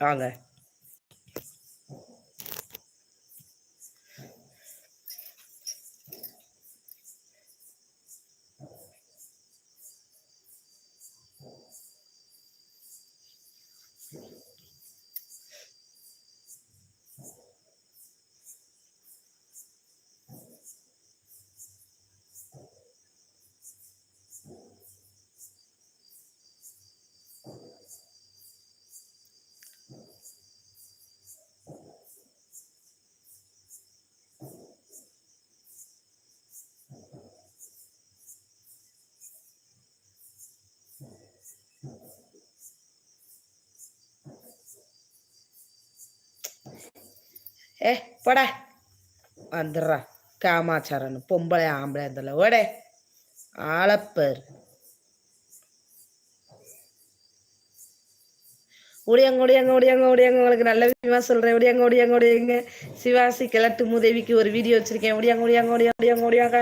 வாங்க ஏ போடா. வந்துடுறா. காமாச்சாரன் பொம்பளை ஆம்பளை இருந்தல ஓடே. ஆளப்பர். ஒடியாங்க ஒடியாங்க ஒடியாங்க ஒடியாங்க. உங்களுக்கு நல்ல விஷயமா சொல்றேன். ஒடியாங்க ஒடியாங்க ஒடியாங்க. சிவாசி கிழட்டு முதவிக்கு ஒரு வீடியோ வச்சிருக்கேன். ஒடியாங்க ஒடியாங்க ஓடியாங்க ஒடியாங்க ஒடியாங்க.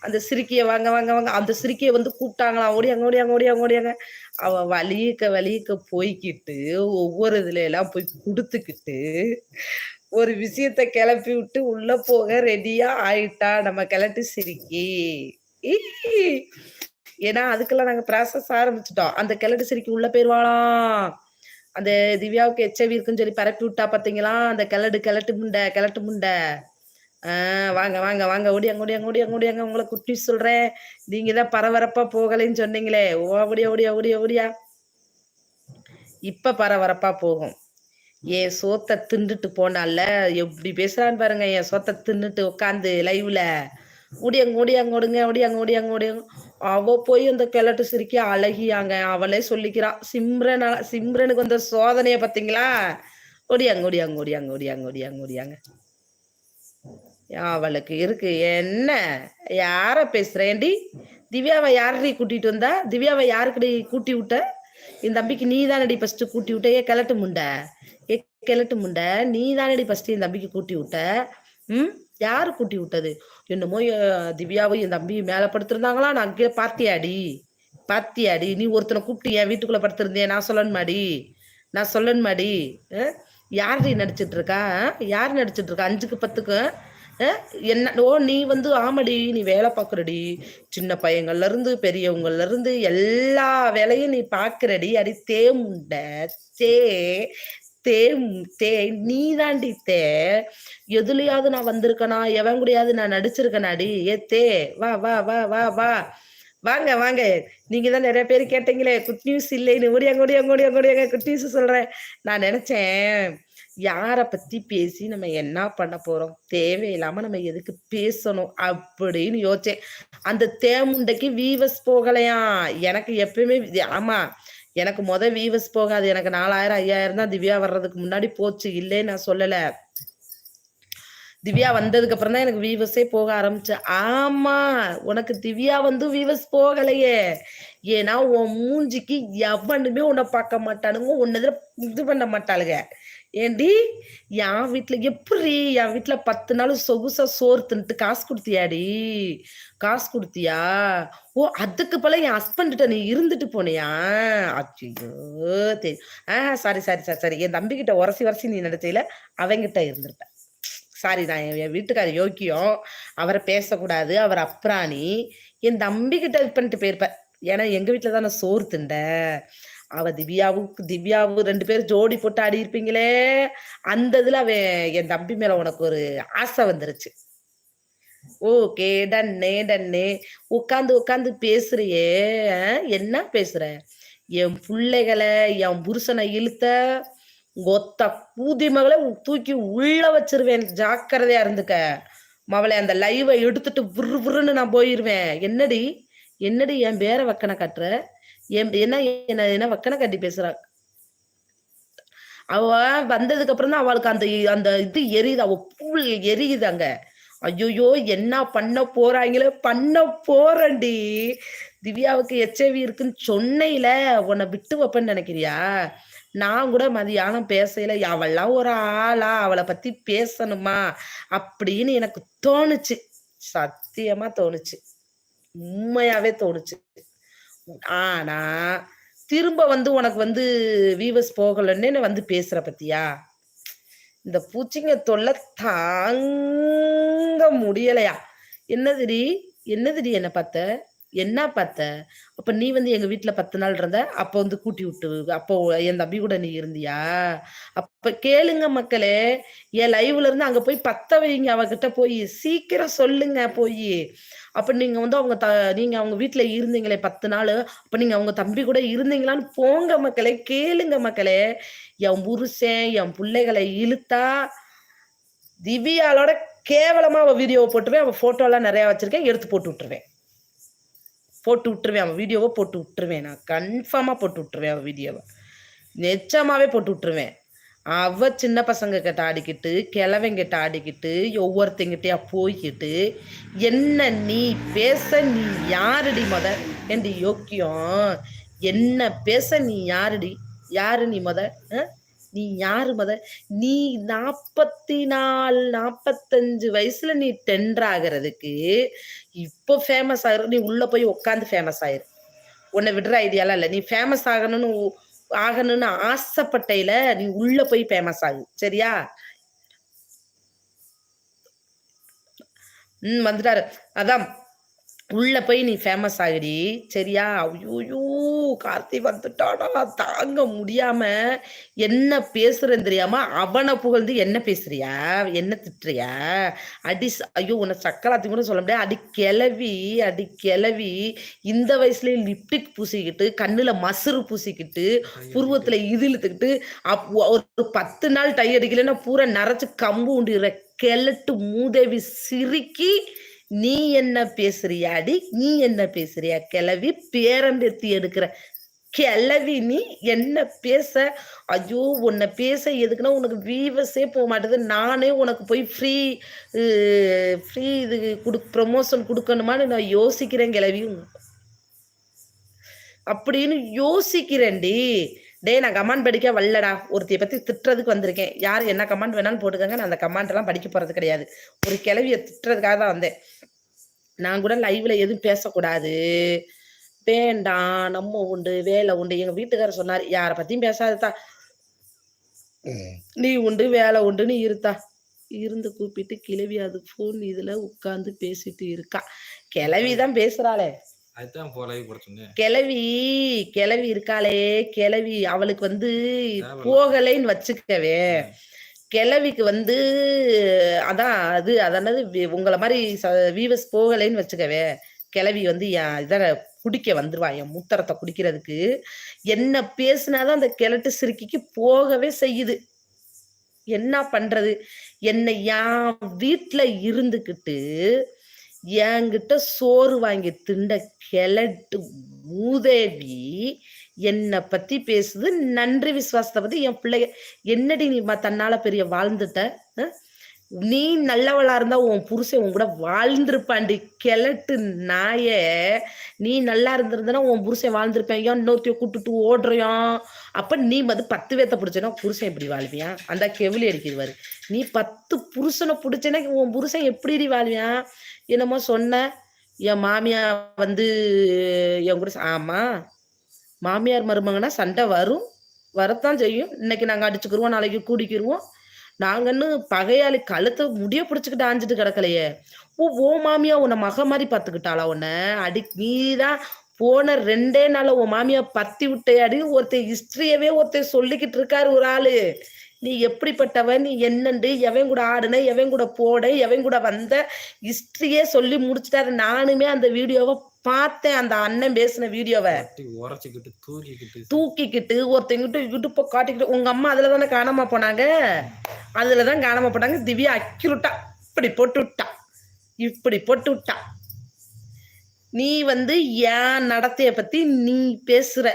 அந்த சிரிக்கிய வாங்க வாங்க வாங்க. அந்த சிரிக்கிய வந்து கூப்பிட்டாங்களாம். ஓடியாங்க ஓடியாங்க ஓடியாங்க ஓடியாங்க அவ வலியுக்க வலியுக்க போய்க்கிட்டு ஒவ்வொரு இதுல எல்லாம் போய் கொடுத்துக்கிட்டு ஒரு விஷயத்த கிளப்பி விட்டு உள்ள போக ரெடியா ஆயிட்டா? நம்ம கிளட்டு சிரிக்கி. ஈ. ஏன்னா அதுக்கெல்லாம் நாங்க ப்ராசஸ் ஆரம்பிச்சிட்டோம். அந்த கிழட்டு சிரிக்கி உள்ள போயிருவாளாம். அந்த திவ்யாவுக்கு எச்ஐவி இருக்குன்னு சொல்லி பரப்பி விட்டா பாத்தீங்களா? அந்த கிளடு கிழட்டு முண்டை கிழட்டு முண்டை. ஆஹ் வாங்க வாங்க வாங்க. ஓடியாங்க ஓடியாங்க ஓடியாங்க ஓடியாங்க உங்களை குட்டி சொல்றேன். நீங்க தான் பரபரப்பா போகலைன்னு சொன்னீங்களே. ஓடியா ஓடியா ஓடியா ஓடியா. இப்ப பரபரப்பா போகும். என் சோத்தை தின்னுட்டு போனால? எப்படி பேசுறான்னு பாருங்க என் சோத்தை தின்னுட்டு உட்காந்து லைவ்ல ஓடியாங்க ஓடியாங்க ஓடுங்க ஓடியாங்க ஓடியாங்க ஓடியாங்க அவ போய் அந்த கிழட்டு சிரிக்க அழகியாங்க. அவளே சொல்லிக்கிறான் சிம்ரன் சிம்ரனுக்கு வந்த சோதனைய பாத்தீங்களா ஓடியாங்க ஓடியாங்க ஓடியாங்க ஓடியாங்க ஓடியாங்க ஓடியாங்க அவளுக்கு இருக்கு. என்ன? யார பேசுறேன்டி திவ்யாவை யாரடி கூட்டிட்டு வந்தா? திவ்யாவை யாருக்கடி கூட்டி விட்ட? இந்த தம்பிக்கு நீ தானடி ஃபர்ஸ்ட் கூட்டி விட்ட? ஏ கிழட்டு முண்டை? கிழட்டு முண்டை நீ தானடி ஃபர்ஸ்ட் என் தம்பிக்கு கூட்டி விட்ட. ம்? யாரு கூட்டி விட்டது? என்னமோ திவ்யாவும் என் தம்பியும் மேல படுத்திருந்தாங்களா? நான் கீழே பார்த்தியாடி? பார்த்தியாடி? நீ ஒருத்தனை கூப்பிட்டு என் வீட்டுக்குள்ள படுத்திருந்தேன் நான் சொல்லணுமாடி? நான் சொல்லணுமாடி? யார் யாருடி நடிச்சிட்டு இருக்கா? யார் நடிச்சிட்டு இருக்கா? அஞ்சுக்கு பத்துக்கு? என்ன? ஓ நீ வந்து ஆமாடி நீ வேலை பார்க்குறடி. சின்ன பையங்கள்ல இருந்து பெரியவங்கள்ல இருந்து எல்லா வேலையும் நீ பார்க்குறடி. அடி தேமுண்ட தே தே தே நீ தாண்டி தே. எதுலயாவது நான் வந்திருக்கனா? எவன் கூடயாவது நான் நடிச்சிருக்கனாடி ஏ தே வா வா வா வா வா. வாங்க வாங்க. நீங்க தான் நிறைய பேர் கேட்டீங்களே. குட் நியூஸ் இல்லைன்னு. ஓடியாங்க ஓடியாங்க ஓடியாங்க ஓடியாங்க குட் நியூஸ் சொல்றேன். நான் நினைச்சேன் யார பத்தி பேசி நம்ம என்ன பண்ண போறோம்? தேவையில்லாம நம்ம எதுக்கு பேசணும் அப்படின்னு யோசிச்சேன். அந்த தேமுண்டைக்கு வீவஸ் போகலையா? எனக்கு எப்பயுமே ஆமா. எனக்கு முத வீவஸ் போகாது. எனக்கு நாலாயிரம் ஐயாயிரம் தான் திவ்யா வர்றதுக்கு முன்னாடி போச்சு. இல்லைன்னு நான் சொல்லல. திவ்யா வந்ததுக்கு அப்புறம் தான் எனக்கு வீவஸே போக ஆரம்பிச்சு ஆமா உனக்கு திவ்யா வந்து வீவஸ் போகலையே. ஏன்னா உன் மூஞ்சிக்கு எவனுமே உன்னை பார்க்க மாட்டானுங்க. உன்னதுல இதுல இது பண்ண மாட்டாளுங்க. ஏண்டி? என் வீட்டுல எப்படி என் வீட்டுல பத்து நாள் சொகுசா சோறு தின்ட்டு காசு கொடுத்தியாடி? காசு கொடுத்தியா? ஓ அதுக்கு போல என் ஹஸ்பண்ட்கிட்ட நீ இருந்துட்டு போனியா? அச்சோ தெரியும் ஆஹ் சாரி சாரி சாரி சாரி. என் தம்பி கிட்ட உரசி உரசி நீ நடத்தையில அவங்கிட்ட இருந்திருப்ப சாரி நான் என் வீட்டுக்கார யோக்கியம். அவரை பேசக்கூடாது அவர் அப்ராணி. என் தம்பி கிட்ட இது பண்ணிட்டு போயிருப்பேன். ஏன்னா எங்க வீட்டுல தான் நான் சோறு திண்டேன் அவ திவ்யாவுக்கு திவ்யாவு ரெண்டு பேரும் ஜோடி போட்டு ஆடி இருப்பீங்களே? அந்த இதுல அவன் என் தம்பி மேல உனக்கு ஒரு ஆசை வந்துருச்சு. ஓகே டன்னே டன்னே. உட்காந்து உட்காந்து பேசுறியே என்ன பேசுற? என் பிள்ளைகளை என் புருஷனை இழுத்த ஒத்த கூதி மகளை தூக்கி உள்ள வச்சிருவேன். ஜாக்கிரதையா இருந்துக்க. மவளை அந்த லைவை எடுத்துட்டு விறு விறுன்னு நான் போயிருவேன். என்னடி? என்னடி என் பேரை வக்கனை கட்டுற? என்ன என்ன என்ன வக்கனை கட்டி பேசுறா. அவ வந்ததுக்கு அப்புறம் தான் அவளுக்கு அந்த அந்த இது எரியுது. அவ பூல் எரியுது அங்க. ஐயோயோ என்ன பண்ண போறாங்களே? பண்ண போறண்டி திவ்யாவுக்கு எச்ஐவி இருக்குன்னு சொன்னையில. உன்னை விட்டு வைப்பேன்னு நினைக்கிறியா? நான் கூட மதியானம் பேசையில அவள்லாம் ஒரு ஆளா? அவளை பத்தி பேசணுமா? அப்படின்னு எனக்கு தோணுச்சு. சத்தியமா தோணுச்சு. உண்மையாவே தோணுச்சு. ஆனா திரும்ப வந்து உனக்கு வந்து வீவஸ் போகலன்னு வந்து பேசுற பத்தியா? இந்த பூச்சிங்க தொல்லை தாங்க முடியலையா? என்னதுடி? என்னதுடி என்ன பார்த்த? என்ன பார்த்த அப்ப நீ வந்து எங்க வீட்டுல பத்து நாள் இருந்த அப்ப வந்து கூட்டி விட்டு அப்போ என் தம்பி கூட நீ இருந்தியா? அப்ப கேளுங்க மக்களே என் லைவ்ல இருந்து அங்க போய் பத்த வைங்க அவகிட்ட போய். சீக்கிரம் சொல்லுங்க போய். அப்ப நீங்க வந்து அவங்க த நீங்க அவங்க வீட்டுல இருந்தீங்களே பத்து நாள் அப்ப நீங்க அவங்க தம்பி கூட இருந்தீங்களான்னு போங்க மக்களே கேளுங்க மக்களே. என் புருஷன் என் பிள்ளைகளை இழுத்தா திவ்யாலோட கேவலமா அவ வீடியோ போட்டுருவேன் அவ போட்டோ எல்லாம் நிறைய வச்சிருக்கேன் எடுத்து போட்டு விட்டுருவேன். போட்டு விட்டுருவேன் அவன் வீடியோவை போட்டு விட்டுருவேன். நான் கன்ஃபார்மாக போட்டு விட்டுருவேன் அவன் வீடியோவை. நிச்சயமாகவே போட்டு விட்டுருவேன். அவ சின்ன பசங்க கிட்ட ஆடிக்கிட்டு கிழவங்கிட்ட ஆடிக்கிட்டு ஒவ்வொருத்தங்கிட்டயா போய்கிட்டு என்ன நீ பேச நீ யாருடி முத? என்று யோக்கியம்? என்ன பேச நீ யாருடி? யாரு நீ முத? ஆ? நீ யாரு முத? நீ நாற்பத்தி நாலு நாற்பத்தஞ்சு வயசுல நீ டெண்டர் ஆகிறதுக்கு இப்போ ஃபேமஸ் ஆகிற நீ உள்ள போய் உட்காந்து ஃபேமஸ் ஆயிரு. உன்னை விடுற ஐடியாலாம் இல்லை. நீ ஃபேமஸ் ஆகணும்னு ஆகணும்னு ஆசைப்பட்டையில நீ உள்ள போய் ஃபேமஸ் ஆகு. சரியா? ம் வந்துட்டாரு. அதான் உள்ள போய் நீ ஃபேமஸ் ஆகிடி சரியா? ஐயோயோ கார்த்தி வந்துட்டாடா. தாங்க முடியாம என்ன பேசுறேன்னு தெரியாம அவனை புகழ்ந்து என்ன பேசுறியா? என்ன திட்டுறியா? அடி ஐயோ உன்னை சக்கராத்தி கூட சொல்ல முடியாது. அடி கிளவி அடி கிளவி. இந்த வயசுலயே லிப்டிக் பூசிக்கிட்டு கண்ணுல மசுறு பூசிக்கிட்டு புருவத்துல இது இழுத்துக்கிட்டு அப் ஒரு பத்து நாள் டை அடிக்கலைன்னா பூரா நரைச்சு கம்பு உண்டிற கெழட்டு மூதேவி சிரிக்கி நீ என்ன பேசுறியாடி நீ என்ன பேசுறியா? கிளவி பேரம்பெத்தி எடுக்கிற. கிளவி நீ என்ன பேச? ஐயோ உன்னை பேச எதுக்குன்னா உனக்கு வீவஸே போக மாட்டேது. நானே உனக்கு போய் ஃப்ரீ ஃப்ரீ இது கொடு ப்ரமோஷன் கொடுக்கணுமான்னு நான் யோசிக்கிறேன் கிளவி. அப்படின்னு யோசிக்கிறேன்டி. டேய் நான் கமாண்ட் படிக்க வரலடா. ஒருத்தைய பத்தி திட்டுறதுக்கு வந்திருக்கேன். யார் என்ன கமாண்ட் வேணாலும் போட்டுக்கங்க. நான் அந்த கமாண்ட் எல்லாம் படிக்க போறது கிடையாது. ஒரு கிளவிய திட்டுறதுக்காக தான் வந்தேன். நான் கூட லைவ்ல எதுவும் பேசக்கூடாது. வேண்டாம் நம்ம உண்டு வேலை உண்டு. எங்க வீட்டுக்காரர் சொன்னார் யாரை பத்தியும் பேசாததா. நீ உண்டு வேலை உண்டுன்னு இருத்தா. இருந்து கூப்பிட்டு கிளவி அது ஃபோன் இதுல உட்கார்ந்து பேசிட்டு இருக்கா. கிளவி தான் பேசுறாளே. கிளவி கிளவி இருக்காளே கிளவி அவளுக்கு வந்து. போகலைன்னு வச்சுக்கவே. கிளவிக்கு வந்து அதான் அது அதானது உங்களை மாதிரி வீவஸ் போகலைன்னு வச்சுக்கவே. கிளவி வந்து என் இதை குடிக்க வந்துருவா என் மூத்தரத்தை குடிக்கிறதுக்கு. என்ன பேசுனாதான் அந்த கிழட்டு சிறுக்கிக்கு போகவே செய்யுது. என்ன பண்றது? என்னை என் வீட்டுல இருந்துக்கிட்டு என்கிட்ட சோறு வாங்கி திண்ட கிளட்டு மூதேவி என்னை பத்தி பேசுது. நன்றி விசுவாசத்தை பத்தி என் பிள்ளைங்க என்னடி நீ தன்னால பெரிய வாழ்ந்துட்ட? நீ நல்லவளா இருந்தா உன் புருஷன் உன் கூட வாழ்ந்திருப்பாண்டி கிளட்டு நாயே நீ நல்லா இருந்திருந்தனா உன் புருஷன் வாழ்ந்திருப்பேன். ஏன் இன்னொருத்தைய கூட்டுட்டு ஓடுறியான் அப்ப நீ வந்து பத்து பேத்த பிடிச்சனா புருஷன் இப்படி வாழ்வியான் அந்த கெவிலி அடிக்கிறவாரு நீ பத்து புருஷனை பிடிச்சனா உன் புருஷன் எப்படி வாழ்வியான் என்னமோ சொன்ன. என் மாமியா வந்து என் கூட ஆமா. மாமியார் மருமகனா சண்டை வரும். வரத்தான் செய்யும். இன்னைக்கு நாங்கள் அடிச்சுக்கிருவோம் நாளைக்கு கூடிக்கிருவோம். நாங்கன்னு பகையாளி கழுத்தை முடிய பிடிச்சிக்கிட்டு ஆஞ்சிட்டு கிடக்கலையே. ஓ ஓ மாமியா உன்னை மக மாதிரி பார்த்துக்கிட்டாளா உன்னை? அடி நீதான் போன ரெண்டே நாள்ல உன் மாமியா பத்தி விட்டையாடி ஒருத்தர் ஹிஸ்டரியவே ஒருத்தர் சொல்லிக்கிட்டு இருக்காரு ஒரு ஆளு. நீ எப்படிப்பட்டவன்? நீ என்னண்டு? எவன் கூட ஆடுன? எவன் கூட போட எவன் கூட வந்த? ஹிஸ்டரியே சொல்லி முடிச்சிட்டாரு. நானுமே அந்த வீடியோவை பார்த்தேன். அந்த அண்ணன் பேசின வீடியோவை. தூக்கிக்கிட்டு. ஒருத்தங்கிட்ட இடுப்ப காட்டிக்கிட்டு உங்க அம்மா அதுல தானே காணாம போனாங்க? அதுலதான் காணாம போனாங்க. திவ்யா அக்கிருட்டா. இப்படி போட்டு விட்டா இப்படி போட்டு விட்டா நீ வந்து என் நடத்தைய பத்தி நீ பேசுற.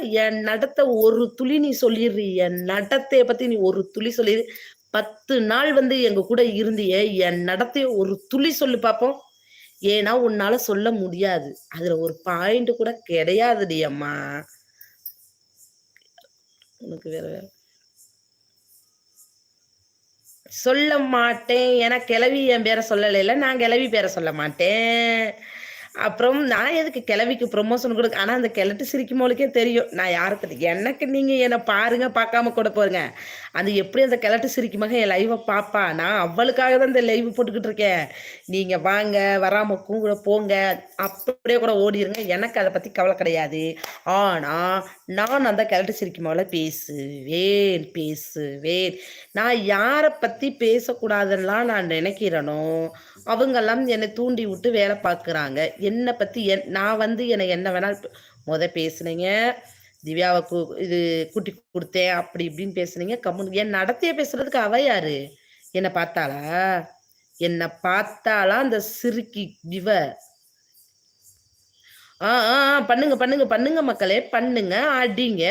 என் நடத்த ஒரு துளி நீ சொல்லிடுறி என் நடத்தைய பத்தி நீ ஒரு துளி சொல்லிடு. பத்து நாள் வந்து எங்க கூட இருந்திய என் நடத்தைய ஒரு துளி சொல்லு பார்ப்போம் ஏன்னா உன்னால சொல்ல முடியாது. அதுல ஒரு பாயிண்ட் கூட கிடையாதுடி அம்மா. உனக்கு வேற வேற. சொல்ல மாட்டேன். ஏன்னா கிளவி என் பேரை சொல்லலைல நான் கிளவி பேரை சொல்ல மாட்டேன். அப்புறம் நான் எதுக்கு கிளவிக்கு ப்ரொமோஷன் கொடுக்க ஆனா அந்த கிழட்டு சிரிக்கும்போதுக்கே தெரியும். நான் யாருக்கு எனக்கு நீங்க என்னை பாருங்க பார்க்காம கூட போருங்க. அது எப்படி அந்த கிழட்டு சிரிக்குமாக என் லைவை பாப்பா? நான் அவளுக்காக தான் இந்த லைவ் போட்டுக்கிட்டு இருக்கேன். நீங்க வாங்க வராம கூட போங்க. அப்படியே கூட ஓடிருங்க. எனக்கு அதை பத்தி கவலை கிடையாது. ஆனா நான் அந்த கிழட்டு சிரிக்குமாவில் பேசுவேன் பேசுவேன். நான் யாரை பத்தி பேசக்கூடாதுன்னெலாம் நான் நினைக்கிறேனோ அவங்கெல்லாம் என்னை தூண்டி விட்டு வேலை பார்க்குறாங்க. என்னை பற்றி என் நான் வந்து என்னை என்ன வேணாலும் முத பேசுனீங்க. திவ்யாவை இது கூட்டி கொடுத்தேன் அப்படி இப்படின்னு பேசுனீங்க. கம்முனு என் நடத்தைய பேசுறதுக்கு அவ யாரு? என்னை பார்த்தாளா? என்னை பார்த்தாலாம் அந்த சிறுக்கி இவ? ஆ ஆ ஆ, பண்ணுங்க பண்ணுங்க பண்ணுங்க மக்களே பண்ணுங்க அடிங்க.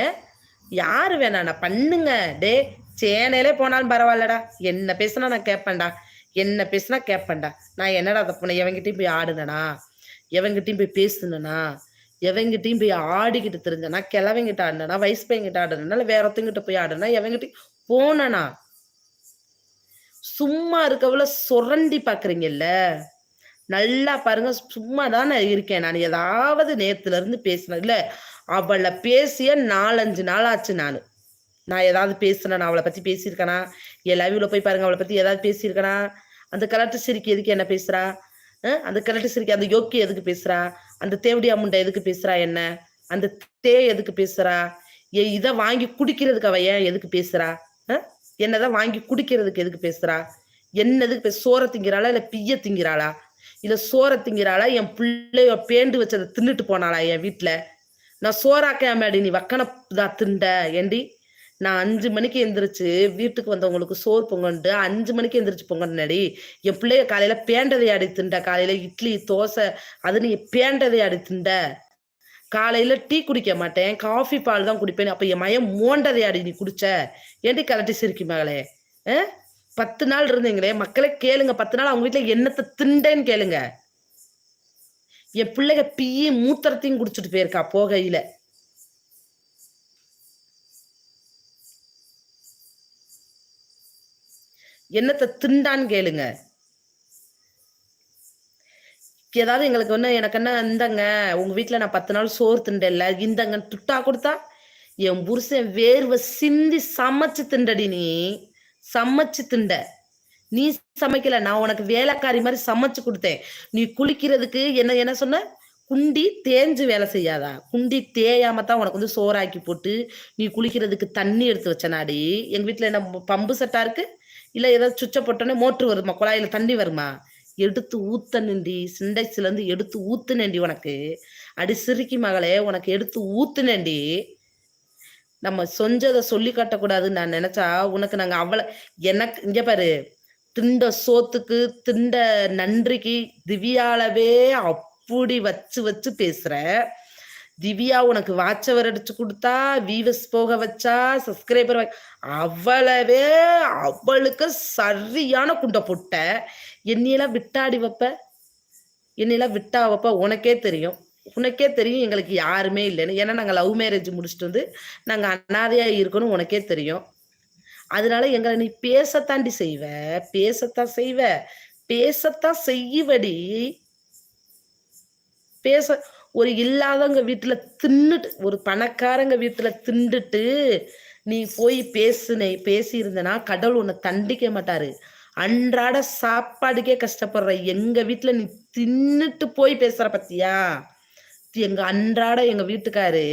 யாரு வேணாண்ணா பண்ணுங்க. டே சேனையிலே போனாலும் பரவாயில்லடா. என்ன பேசுனா நான் கேட்பேன்டா. என்ன பேசுனா கேட்பேன்டா. நான் என்னடா அதை பண்ண போய் ஆடுனனா எவங்கிட்டையும் போய் பேசுனனா? எவங்கிட்டையும் போய் ஆடிக்கிட்டு தெரிஞ்சனா? கிழவங்கிட்ட ஆடினா வயசு பையன்கிட்ட ஆடுனா வேற ஒருத்தங்கிட்ட போய் ஆடுனா எவங்கிட்டையும் போனனா? சும்மா இருக்கவள சுரண்டி பாக்குறீங்கல்ல? நல்லா பாருங்க சும்மா தானே இருக்கேன். நான் ஏதாவது நேத்துல இருந்து பேசினேன். இல்ல அவளை பேசிய நாலஞ்சு நாள் ஆச்சு நான். நான் ஏதாவது பேசுனேன்? அவளை பத்தி பேசியிருக்கேனா? என் லைவ்ல போய் பாருங்க அவளை பத்தி ஏதாவது பேசியிருக்கேனா? அந்த கலட்டு சிரிக்கி எதுக்கு என்ன பேசுறா? அந்த கலட்டு அந்த யோக்கி எதுக்கு பேசுறா? அந்த தேவடி அமுண்டை எதுக்கு பேசுறா என்ன? அந்த தே எதுக்கு பேசுறா? ஏ இதை வாங்கி குடிக்கிறதுக்கு அவ ஏன் எதுக்கு பேசுறா? என்னதான் வாங்கி குடிக்கிறதுக்கு எதுக்கு பேசுறா? என்ன எதுக்கு பேச சோற திங்கிறாளா இல்ல பிய திங்கிறாளா? இல்ல சோற திங்கிறாளா? என் பிள்ளைய பேண்டு வச்சதை தின்னுட்டு போனாளா என் வீட்டுல நான் சோறாக்காமடி நீ வக்கன தான் திண்ட ஏண்டி? நான் அஞ்சு மணிக்கு எந்திரிச்சு வீட்டுக்கு வந்தவங்களுக்கு சோறு பொங்கன்ட்டு அஞ்சு மணிக்கு எந்திரிச்சு பொங்கன்னடி. என் பிள்ளைய காலையில பேண்டதை அடித்துண்ட காலையில இட்லி தோசை அது நீ பேண்டதை அடித்துண்ட திண்ட காலையில டீ குடிக்க மாட்டேன். காஃபி பால் தான் குடிப்பேன். அப்ப என் மயம் மோண்டதை அடி நீ குடிச்ச. ஏன்டி கலட்டி சிரிக்கி மகளே? பத்து நாள் இருந்தீங்களே. மக்களே கேளுங்க. பத்து நாள் அவங்க வீட்டுல என்னத்தை திண்டேன்னு கேளுங்க. என் பிள்ளைங்க பீயும் மூத்திரத்தையும் குடிச்சிட்டு போயிருக்கா போகையில. என்னத்தை திண்டான்னு கேளுங்க. ஏதாவது எங்களுக்கு ஒன்று எனக்கு என்ன இந்தங்க உங்க வீட்டில் நான் பத்து நாள் சோறு திண்டல இந்தங்க துட்டா கொடுத்தா என் புருஷன் வேர்வை சிந்தி சமைச்சு திண்டடி நீ. சமைச்சு திண்ட. நீ சமைக்கல நான் உனக்கு வேலைக்காரி மாதிரி சமைச்சு கொடுத்தேன். நீ குளிக்கிறதுக்கு என்ன என்ன சொன்ன? குண்டி தேஞ்சு வேலை செய்யாதா? குண்டி தேயாம தான் உனக்கு வந்து சோறாக்கி போட்டு நீ குளிக்கிறதுக்கு தண்ணி எடுத்து வச்சனாடி. எங்க வீட்டுல என்ன பம்பு செட்டா இருக்கு? இல்ல ஏதாவது சுவிட்ச போட்டோன்னே மோட்ரு வருமா? குழாயில தண்ணி வருமா? எடுத்து ஊத்தனண்டி சிண்டைஸ்ல இருந்து எடுத்து ஊத்துனேண்டி உனக்கு. அடி சிரிக்கி மகளே உனக்கு எடுத்து ஊத்துனேண்டி நம்ம சொஞ்சதை சொல்லி காட்டக்கூடாதுன்னு நான் நினைச்சா உனக்கு நாங்க அவ்வள எனக்கு இங்க பாரு திண்ட சோத்துக்கு திண்ட நன்றிக்கு திவ்யாலவே அப்படி வச்சு வச்சு பேசுற. திவ்யா உனக்கு வாட்சவர் அடிச்சு கொடுத்தா வீவஸ் போக வச்சா சப்ஸ்கிரைபர் அவ்வளவே அவளுக்கு சரியான குண்டை போட்ட. என்னையெல்லாம் விட்டாடி வைப்ப? என்னையெல்லாம் விட்டா வைப்ப? உனக்கே தெரியும். உனக்கே தெரியும் எங்களுக்கு யாருமே இல்லைன்னு. ஏன்னா நாங்கள் லவ் மேரேஜ் முடிச்சுட்டு வந்து நாங்கள் அனாதையா இருக்கணும் உனக்கே தெரியும். அதனால எங்களை நீ பேசத்தாண்டி செய்வ. பேசத்தான் செய்வ. பேசத்தான் செய்வடி பேச ஒரு இல்லாதவங்க வீட்டுல தின்னுட்டு ஒரு பணக்காரங்க வீட்டுல தின்னுட்டு நீ போய் பேசுனே பேசி இருந்தனா கடவுள் உன்னை தண்டிக்க மாட்டாரு. அன்றாட சாப்பாடுக்கே கஷ்டப்படுற எங்க வீட்டுல நீ தின்னுட்டு போய் பேசுற பத்தியா? எங்க அன்றாட எங்க வீட்டுக்காரு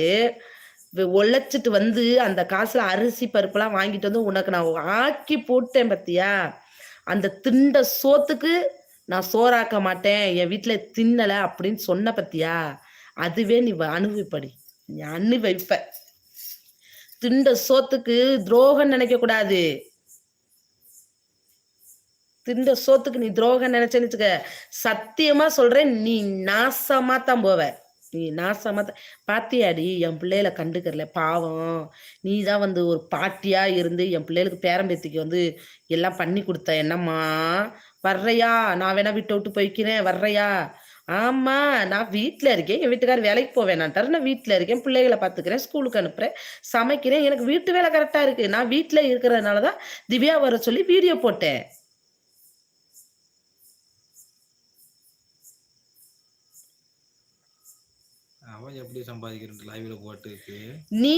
ஒழைச்சிட்டு உழைச்சிட்டு வந்து அந்த காசுல அரிசி பருப்புலாம் வாங்கிட்டு வந்து உனக்கு நான் ஆக்கி போட்டேன் பத்தியா? அந்த திண்ட சோத்துக்கு நான் சோறாக்க மாட்டேன் என் வீட்டுல தின்னல அப்படின்னு சொன்ன பத்தியா? அதுவே நீ வ- அனுபவிப்படி நீ வைப்ப. திண்ட சோத்துக்கு துரோகம் நினைக்க கூடாது. திண்ட சோத்துக்கு நீ துரோகம் நினைச்சேன்னு வச்சுக்க சத்தியமா சொல்றேன் நீ நாசமா தான் போவ. நீ நாசமா தான் பாத்தியாடி என் பிள்ளையில கண்டுக்கறல பாவம். நீ தான் வந்து ஒரு பாட்டியா இருந்து என் பிள்ளைகளுக்கு பேரம்பேத்திக்கு வந்து எல்லாம் பண்ணி கொடுத்த என்னம்மா? வர்றையா? நான் வேணா விட்டு விட்டு போய்க்கிறேன் வர்றையா? ஆமா நான் வீட்ல இருக்கேன். என் வீட்டுக்காரர் வேலைக்கு போவேனான்ட்டாரு நான் வீட்ல இருக்கேன். பிள்ளைகளை பாத்துக்கிறேன் ஸ்கூலுக்கு அனுப்புறேன். சமைக்கிறேன். எனக்கு வீட்டு வேலை கரெக்டா இருக்கு. நான் வீட்ல இருக்கிறதுனாலதான் திவ்யா வர சொல்லி வீடியோ போட்டேன். அவன் எப்படி சம்பாதிக்கிறேன் லைவ்ல போட்டுருக்கு நீ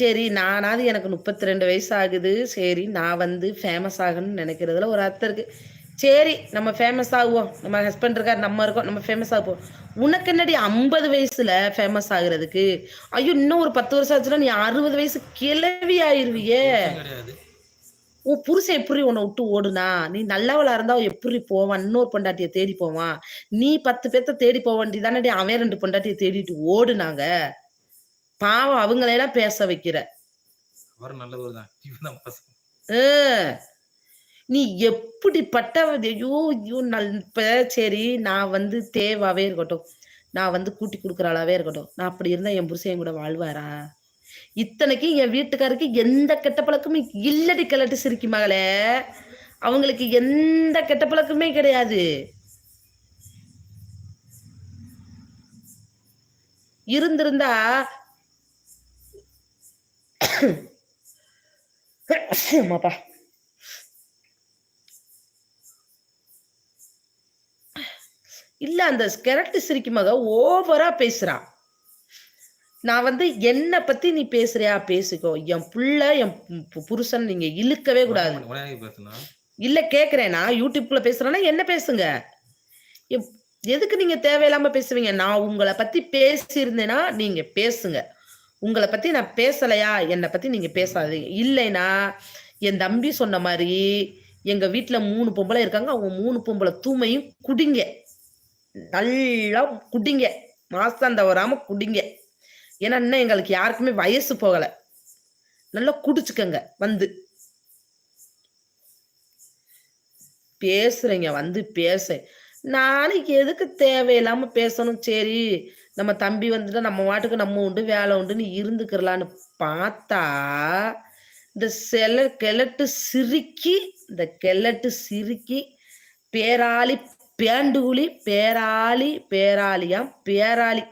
சரி நானாவது எனக்கு முப்பத்தி ரெண்டு வயசு ஆகுது. சரி நான் வந்து ஃபேமஸ் ஆகணும்னு நினைக்கிறதுல ஒரு அர்த்தம் இருக்கு. சரி நம்ம ஃபேமஸ் ஆகுவோம். நம்ம ஹஸ்பண்ட் இருக்கார் நம்ம இருக்கோம் நம்ம ஃபேமஸ் ஆகுவோம் உனக்கு என்னடி ஐம்பது வயசுல ஃபேமஸ் ஆகுறதுக்கு? ஐயோ இன்னும் ஒரு பத்து வருஷம் ஆச்சுன்னா நீ அறுபது வயசு கிளவி ஆயிருவியே. உன் புருஷன் எப்படி உன்னை விட்டு ஓடுனா? நீ நல்லவளா இருந்தா எப்படி போவான்? இன்னொரு பொண்டாட்டிய தேடி போவான். நீ பத்து பேர்த்த தேடி போக வேண்டியதானடி அவன் ரெண்டு பொண்டாட்டிய தேடிட்டு ஓடுனாங்க. பாவம் அவங்களையெல்லாம் பேச வைக்கிற. அவர் நல்லவர் தான் இவன் தான் பசங்க ஆஹ். நீ எப்படிப்பட்ட ஐயோ ஐயோ நல் இப்போ சரி நான் வந்து தேவாவே இருக்கட்டும். நான் வந்து கூட்டி கொடுக்குறாளாவே இருக்கட்டும். நான் அப்படி இருந்தா என் புருஷன் என் கூட வாழ்வாரா? இத்தனைக்கு என் வீட்டுக்காருக்கு எந்த கெட்ட பழக்கமும் இல்லடி கிளட்டு சிரிக்கி மகளே. அவங்களுக்கு எந்த கெட்ட பழக்கமே கிடையாது. இருந்திருந்தா அம்மாப்பா. இல்ல அந்த கரெக்ட் சிரிக்கு மக ஓவரா பேசுறான் நான் வந்து என்ன பத்தி நீ பேசுறியா? பேசிக்கோ. என் புள்ள என் புருஷன் நீங்க இழுக்கவே கூடாது. இல்ல கேக்குறேனா யூடியூப்ல பேசுறேன்னா என்ன பேசுங்க? எதுக்கு நீங்க தேவையில்லாம பேசுவீங்க? நான் உங்களை பத்தி பேசியிருந்தேன்னா நீங்க பேசுங்க. உங்களை பத்தி நான் பேசலையா? என்னை பத்தி நீங்க பேசாதீங்க. இல்லைன்னா என் தம்பி சொன்ன மாதிரி எங்க வீட்டுல மூணு பொம்பளை இருக்காங்க. அவங்க மூணு பொம்பளை தூமையும் குடிங்க. நல்லா குடிங்க. மாசம் தவறாம குடிங்க. ஏன்னா இன்னும் எங்களுக்கு யாருக்குமே வயசு போகல. நல்லா குடிச்சுக்கங்க. வந்து. பேசுறீங்க. வந்து பேச நாளைக்கு எதுக்கு தேவையில்லாம பேசணும்? சரி நம்ம தம்பி வந்துட்டு நம்ம வாட்டுக்கு நம்ம உண்டு வேலை உண்டுன்னு இருந்துக்கிறலான்னு பார்த்தா இந்த செல கிழட்டு சிரிக்கி இந்த கிழட்டு சிரிக்கி பேராளி பேண்டுகுழி பேராளி பேராளியாம் பேராளி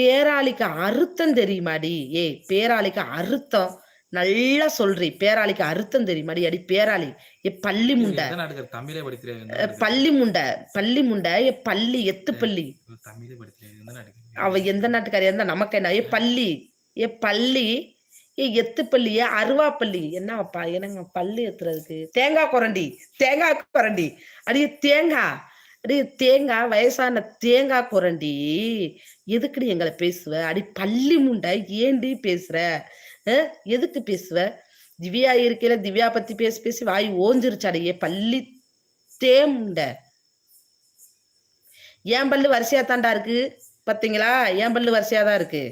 பேராளிக்கு அறுத்தம் தெரியுமாடி? ஏய் பேராளிக்கு அறுத்தம் நல்லா சொல்றி. பேராளிக்கு அறுத்தம் தெரியுமாடி? அடி பேராளி ஏ பள்ளி முண்டை. தமிழே படிக்கிறேன்? பள்ளி முண்டை. பள்ளி முண்டை. ஏ பள்ளி எத்து பள்ளி? அவ எந்த நாட்டுக்காரியா இருந்தா நமக்கு என்ன? ஏ பள்ளி. ஏ பள்ளி. ஏ எத்து பள்ளி. ஏ அருவாப்பள்ளி. என்னப்பா என்னங்க பள்ளி எத்துறதுக்கு தேங்காய் குரண்டி. தேங்காய் குரண்டி. அடியே தேங்காய். அடி தேங்காய் வயசான தேங்காய் குரண்டி. எதுக்குடி எங்களை பேசுவ? அடி பள்ளி முண்டை ஏண்டி பேசுற? எதுக்கு பேசுவ? திவ்யா இருக்கையில திவ்யா பத்தி பேசி பேசி வாய் ஓஞ்சிருச்சாடையே பள்ளி தேமுண்டை என் பல்லு வரிசையா தாண்டா இருக்கு? பாத்தீங்களா? என் பல்லு வரிசையா தான் இருக்கு?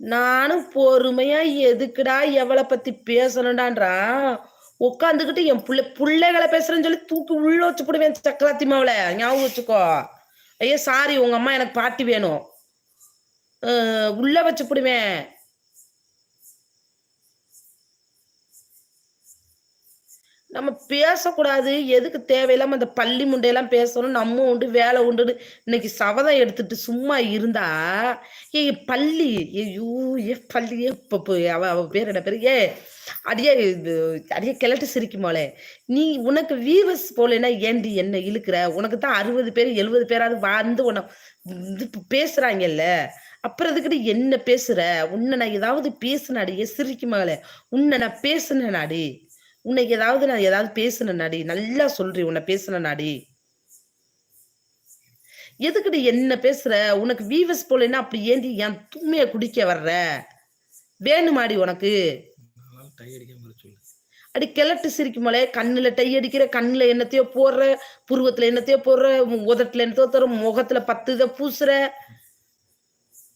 நானும் பொறுமையா எதுக்குடா எவளை பத்தி பேசணும்டான்றா? உட்காந்துக்கிட்டு என் புள்ளை பிள்ளைகளை பேசுறேன்னு சொல்லி தூக்கி உள்ள வச்சு போடுவேன் சக்கராத்தி மாவுல. ஞாபகம் வச்சுக்கோ. ஐயோ சாரி உங்க அம்மா எனக்கு பாட்டி வேணும். உள்ள வச்சு போடுவேன். நம்ம பேசக்கூடாது. எதுக்கு தேவையில்லாம அந்த பள்ளி முண்டையெல்லாம் பேசணும். நம்ம உண்டு வேலை உண்டுன்னு இன்னைக்கு சவதம் எடுத்துட்டு சும்மா இருந்தா ஏ பள்ளி ஐயோ ஏ பள்ளி ஏ அவ அவ பேர் என்ன பேரு? ஏ அடியே அடியே கிளட்டு சிரிக்குமாலே நீ உனக்கு வீவஸ் போலனா ஏண்டி என்ன இழுக்கிற? உனக்கு தான் அறுபது பேர் எழுபது பேராவது வந்து உன்னை இது பேசுறாங்கல்ல. அப்புறம் இதுக்கிட்ட என்ன பேசுற? உன்னை நான் ஏதாவது பேசுனாடியே சிரிக்குமாலே உன்னை நான் பேசுனேனாடி. உன்னை ஏதாவது நான் ஏதாவது பேசுனேனாடி. நல்லா சொல்றேன் உன்னை பேசுனேனாடி. எதுக்குடி என்ன பேசுற? உனக்கு வீவஸ் போலன்னா அப்படி ஏந்தி என் தூமைய குடிக்க வர்ற? வேணுமாடி உனக்கு? டை அடிக்காம சொல்லு அடி கிழட்டு சிரிக்குமோலே கண்ணுல டை அடிக்கிற கண்ணுல என்னத்தையோ போடுற புருவத்துல என்னத்தையோ போடுற உதட்டுல என்னத்தையோ தர முகத்துல பத்து இதை பூசுற.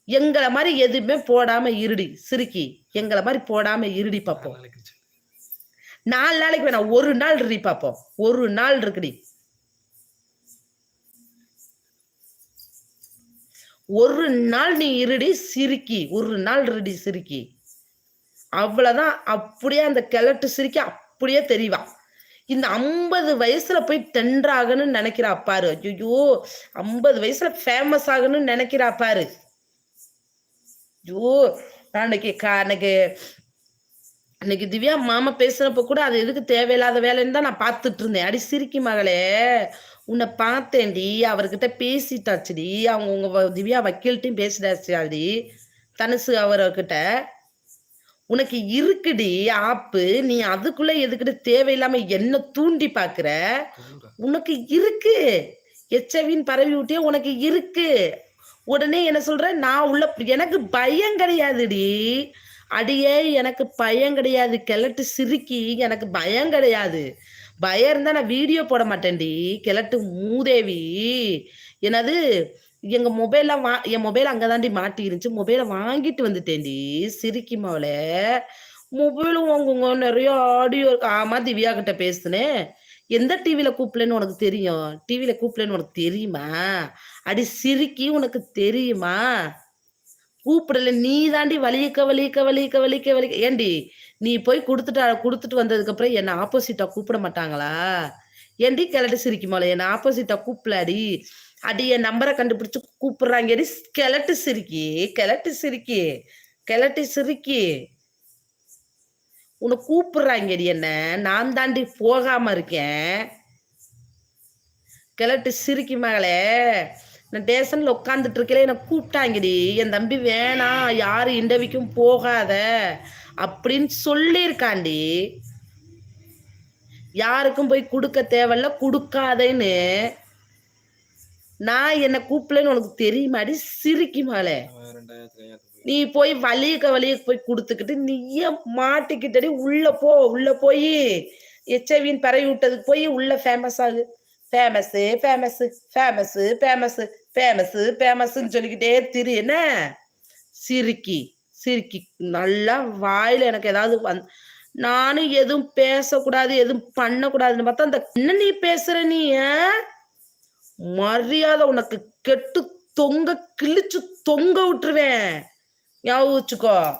எங்களை மாதிரி எதுவுமே போடாம இருடி சிரிக்கி. எங்களை மாதிரி போடாம இருடி சொல்லு. நாலு நாளைக்கு வேணாம். ஒரு நாள் இருடி பாப்போம். ஒரு நாள் இருக்குடி. ஒரு நாள் நீ இருடி சிரிக்கி. ஒரு நாள் இருடி சிரிக்கி. அவ்வளவுதான். அப்படியே அந்த கிழட்டு சிரிக்கி அப்படியே தெரிவா. இந்த ஐம்பது வயசுல போய் டெண்டர் ஆகணும்னு நினைக்கிறா பாரு. ஐயோ ஐம்பது வயசுல ஃபேமஸ் ஆகணும்னு நினைக்கிறா பாரு. ஐயோ நான் அன்னைக்கு கா- அன்னைக்கு அன்னைக்கு திவ்யா மாமா பேசுறப்ப கூட அது எதுக்கு தேவையில்லாத வேலைன்னு தான் நான் பார்த்துட்டு இருந்தேன். அடி சிரிக்கி மகளே. உன்னை பார்த்தேன்டி. அவர்கிட்ட பேசிட்டாச்சுடி. அவங்க உங்க வ- திவ்யா வக்கீல்ட்டையும் பேசிட்டாச்சுடி. தனுசு அவர்கிட்ட. உனக்கு இருக்குடி ஆப்பு. நீ அதுக்குள்ள எதுக்கிட்டு தேவையில்லாம என்ன தூண்டி பாக்குற உனக்கு இருக்கு. எச்சவின் பரவி விட்டே உனக்கு இருக்கு. உடனே என்ன சொல்ற? நான் உள்ள எனக்கு பயம் கிடையாதுடி. அடியே எனக்கு பயம் கிடையாது. கிழட்டு சிரிக்கி எனக்கு பயம் கிடையாது. பயம் இருந்தா நான் வீடியோ போட மாட்டேன்டி. கிழட்டு மூதேவி. என்னது? எங்க மொபைல்லாம் வா என் மொபைல் அங்கதாண்டி மாட்டி இருந்துச்சு மொபைலை வாங்கிட்டு வந்துட்டேன்டி. சிரிக்கி மவள. மொபைல் வாங்குங்க. நிறைய ஆடியோ இருக்கு. ஆமா திவ்யா கிட்ட பேசுனேன் எந்த டிவியில கூப்பிடலன்னு உனக்கு தெரியும்? டிவியில கூப்பிடலன்னு உனக்கு தெரியுமா? அடி சிரிக்கி உனக்கு தெரியுமா? கூப்பிடல. நீ தாண்டி வலிக்க வலிக்க வலிக்க வலிக்க வலிக்க ஏண்டி நீ போய் கொடுத்துட்டா கொடுத்துட்டு வந்ததுக்கு அப்புறம் என்ன ஆப்போசிட்டா கூப்பிட மாட்டாங்களா? ஏண்டி கிளட்டு சிரிக்குமால என்ன ஆப்போசிட்டா கூப்பிடலாடி. அடி என் நம்பரை கண்டுபிடிச்சு கூப்பிடுறாங்க. கிழட்டு சிரிக்கி கிழட்டு சிரிக்கி கிழட்டு சிரிக்கி. உன்னை கூப்பிடுறாங்கடி என்ன. நான் தாண்டி போகாம இருக்கேன். கிழட்டு சிரிக்கி மகளே. நான் ஸ்டேஷன்ல உட்காந்துட்டு இருக்கல என்னை கூப்பிட்டாங்கடி என் தம்பி வேணாம் யாரு இண்டவிக்கும் போகாத. அப்படின்னு சொல்லியிருக்காண்டி. யாருக்கும் போய் கொடுக்க தேவையில்ல கொடுக்காதேன்னு. நான் என்ன கூப்பிடலன்னு உனக்கு தெரியுமாடி? சிரிக்கி மகளே அவன் ரெண்டாயிரத்து கையாத்து போய். நீ போய் வலிக்க வலிக்க போய் கொடுத்துக்கிட்டு நீயே மாட்டிக்கிட்டடி உள்ள போ உள்ள போய். எச்ஐவின் பரவி விட்டதுக்கு போய் உள்ள ஃபேமஸ் ஆகு. Famous famous famous famous famous ஃபேமஸ்ன்னு சொல்லிக்கிட்டே திரு என்ன? சிரிக்கி சிரிக்கி. நல்லா வாயில எனக்கு ஏதாவது வந் நானும் எதுவும் பேசக்கூடாது எதுவும் பண்ணக்கூடாதுன்னு பார்த்தா அந்த என்ன நீ பேசுற நீ? மரியாதை உனக்கு கெட்டு தொங்க கிழிச்சு தொங்க விட்டுருவேன். ஞாபகம் வச்சுக்கோ.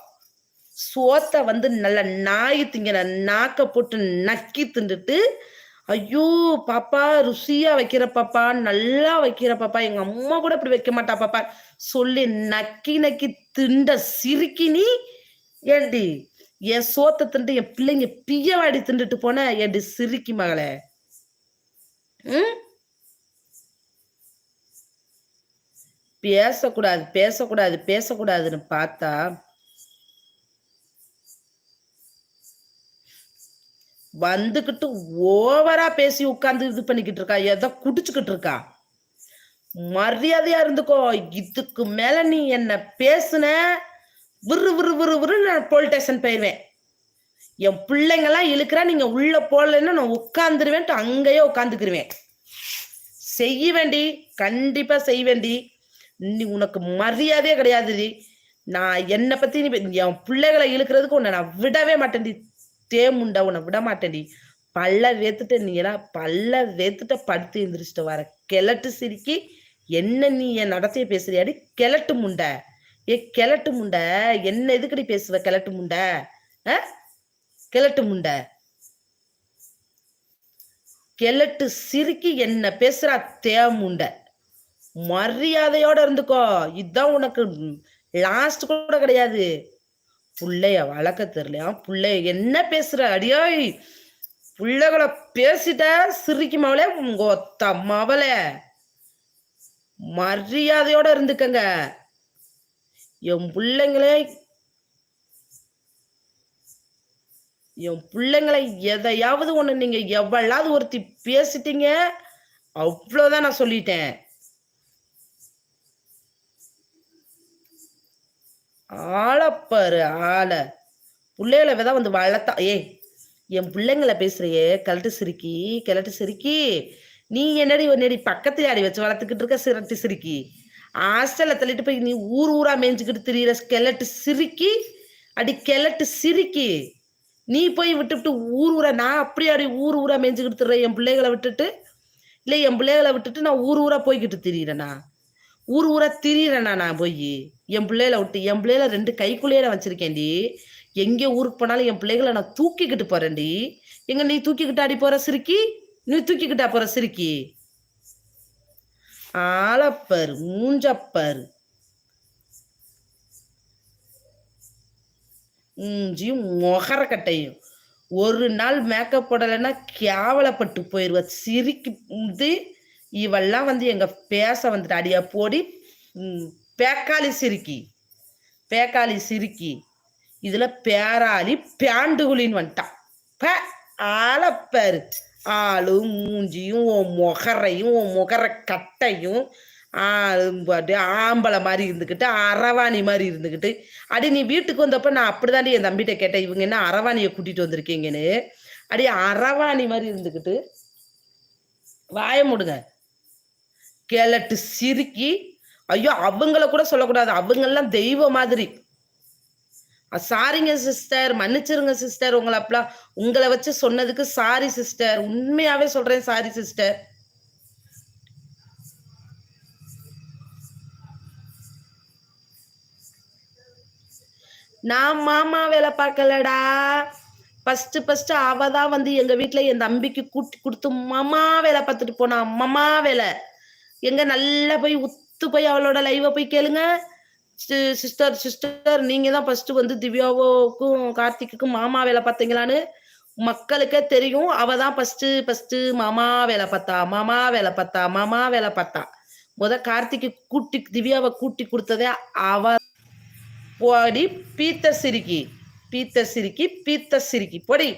சோத்தை வந்து நல்ல நாய் திங்கிற நாக்க போட்டு நக்கி தின்னுட்டு ஐயோ பாப்பா ருசியா வைக்கிற பாப்பா நல்லா வைக்கிற பாப்பா எங்க அம்மா கூட இப்படி வைக்க மாட்டா பாப்பா. சொல்லி நக்கி நக்கி திண்ட சிரிக்கி நீ ஏண்டி? என் சோத்த திண்டு என் பிள்ளைங்க பியவாடி திண்டுட்டு போன ஏண்டி சிரிக்கி மகளே? ம்? பேசக்கூடாது பேசக்கூடாது பேசக்கூடாதுன்னு பார்த்தா வந்துக்கிட்டு ஓவரா பேசி உட்காந்து இது பண்ணிக்கிட்டு இருக்கா எதை குடிச்சுக்கிட்டு இருக்கா? மரியாதையா இருந்துக்கோ இதுக்கு மேல நீ என்ன பேசுன விறு விறு விறு விறு நான் போலீஸ் ஸ்டேஷன் போயிருவேன். என் பிள்ளைங்கெல்லாம் இழுக்கிறா நீங்க உள்ள போடலைன்னா நான் உட்காந்துருவேன்ட்டு அங்கேயே உட்காந்துக்கிருவேன் செய்ய வேண்டி கண்டிப்பா செய்ய வேண்டி நீ உனக்கு மரியாதையே கிடையாதுடி. நான் என்னை பத்தி நீ என் பிள்ளைகளை இழுக்கிறதுக்கு உன்னை நான் விடவே மாட்டேன்டி. தேமுண்டா உன்னை விட மாட்டேன்டி. பல்ல வேத்துட்ட நீ எல்லாம் பல்ல வேத்துட்ட படுத்து எந்திரிச்சிட்டு வர. கிழட்டு சிரிக்கி என்ன நீ என் நடத்தைய பேசுறியாடி கிழட்டு முண்டை. ஏ கிழட்டு முண்டை. என்ன எதுக்குடி பேசுவ கிழட்டு முண்டை? ஆ? கிழட்டு முண்டை. கிழட்டு சிரிக்கி என்ன பேசுறா தேமுண்டை. மரியாதையோட இருந்துக்கோ. இதுதான் உனக்கு லாஸ்ட் கூட கிடையாது. புள்ளைய வளர்க்க தெரியலையா? புள்ளைய என்ன பேசுற? அடியோய். பிள்ளைகளை பேசிட்ட சிரிக்கும் மவளே உங்க ஒத்த மவளே. மரியாதையோட இருந்துக்கங்க. என் பிள்ளைங்களே என் பிள்ளைங்களை எதையாவது ஒண்ணு நீங்க எவ்வளவு ஒருத்தி பேசிட்டீங்க அவ்வளவுதான் நான் சொல்லிட்டேன். ஆளப்பாரு ஆள. பிள்ளைகளை தான் வந்து வளர்த்தா ஏய் என் பிள்ளைங்களை பேசுறியே கலட்டு சிரிக்கி கிழட்டு சிரிக்கி. நீ என்னடி ஒன்னடி பக்கத்துல அடி வச்சு வளர்த்துக்கிட்டு இருக்க சிரட்டு சிரிக்கி? ஹாஸ்டல்ல தள்ளிட்டு போய் நீ ஊர் ஊரா மேய்ஞ்சுக்கிட்டு திரியிற கிழட்டு சிரிக்கி. அடி கிழட்டு சிரிக்கி. நீ போய் விட்டுவிட்டு ஊர் ஊரா நான் அப்படி அடி ஊர் ஊரா மேய்ஞ்சுக்கிட்டு திரிறேன் என் பிள்ளைகளை விட்டுட்டு? இல்லை என் பிள்ளைகளை விட்டுட்டு நான் ஊர் ஊரா போய்கிட்டு திரியிறேனா? ஊர் ஊரா திரியிறேண்ணா நான் போய்? என் பிள்ளைகளை விட்டு என் பிள்ளைகளை ரெண்டு கைக்குள்ளேயே நான் வச்சிருக்கேன்டி. எங்கே ஊருக்கு போனாலும் என் பிள்ளைகளை நான் தூக்கிக்கிட்டு போறேன்டி. எங்க நீ தூக்கிக்கிட்டு அடி போற சிரிக்கி நீ தூக்கிக்கிட்டா போற சிரிக்கி ஆளப்பாரு மூஞ்சப்பாரு. மூஞ்சியும் முகரக்கட்டையும். ஒரு நாள் மேக்கப் போடலைன்னா கேவலப்பட்டு போயிடுவ சிரிக்கு இது இவெல்லாம் வந்து எங்க பேச வந்துட்டு அடியா போடி பேக்காளி சிரிக்கி பேக்காளி சிரிக்கி. இதுல பேராளி பேண்டுகுழின்னு வந்துட்டான் பே ஆளப்பாரு. ஆளும் மூஞ்சியும் உன் முகரையும் உன் முகர கட்டையும் ஆளும் ஆம்பளை மாதிரி இருந்துக்கிட்டு அரவாணி மாதிரி இருந்துக்கிட்டு அடி நீ வீட்டுக்கு வந்தப்ப நான் அப்படிதாண்டி என் தம்பிகிட்ட கேட்டேன் இவங்க என்ன அரவாணியை கூட்டிட்டு வந்திருக்கீங்கன்னு. அடி அரவாணி மாதிரி இருந்துக்கிட்டு வாய முடுங்க. கேலட்டு சிரிக்கி ஐயோ அவங்கள கூட சொல்லக்கூடாது. அவங்கெல்லாம் தெய்வம் மாதிரி. சாரிங்க சிஸ்டர். மன்னிச்சிருங்க சிஸ்டர். உங்களை அப்பலாம் உங்களை வச்சு சொன்னதுக்கு சாரி சிஸ்டர். உண்மையாவே சொல்றேன் சாரி சிஸ்டர். நான் மாமா வேலை பார்க்கலடா. ஃபர்ஸ்ட் ஃபர்ஸ்ட் அவ தான் வந்து எங்க வீட்டுல என் தம்பிக்கு கூட்டி கொடுத்து மாமா வேலை பார்த்துட்டு போனா. மாமா வேலை. எங்க நல்லா போய் உத்து போய் அவளோட லைவை போய் கேளுங்க. சிஸ்டர் சிஸ்டர் நீங்க தான் ஃபர்ஸ்ட் வந்து திவ்யாவுக்கும் கார்த்திக்குக்கும் மாமா வேலை பார்த்தீங்களான்னு மக்களுக்கே தெரியும். அவ தான் ஃபர்ஸ்ட் ஃபர்ஸ்ட் மாமா வேலை பார்த்தா மாமா வேலை பார்த்தா மாமா வேலை பார்த்தா. முத கார்த்திக்கு கூட்டி திவ்யாவை கூட்டி கொடுத்ததே அவ. போடி பீத்த சிரிக்கி பீத்த சிரிக்கி பீத்த சிரிக்கி. பொடி.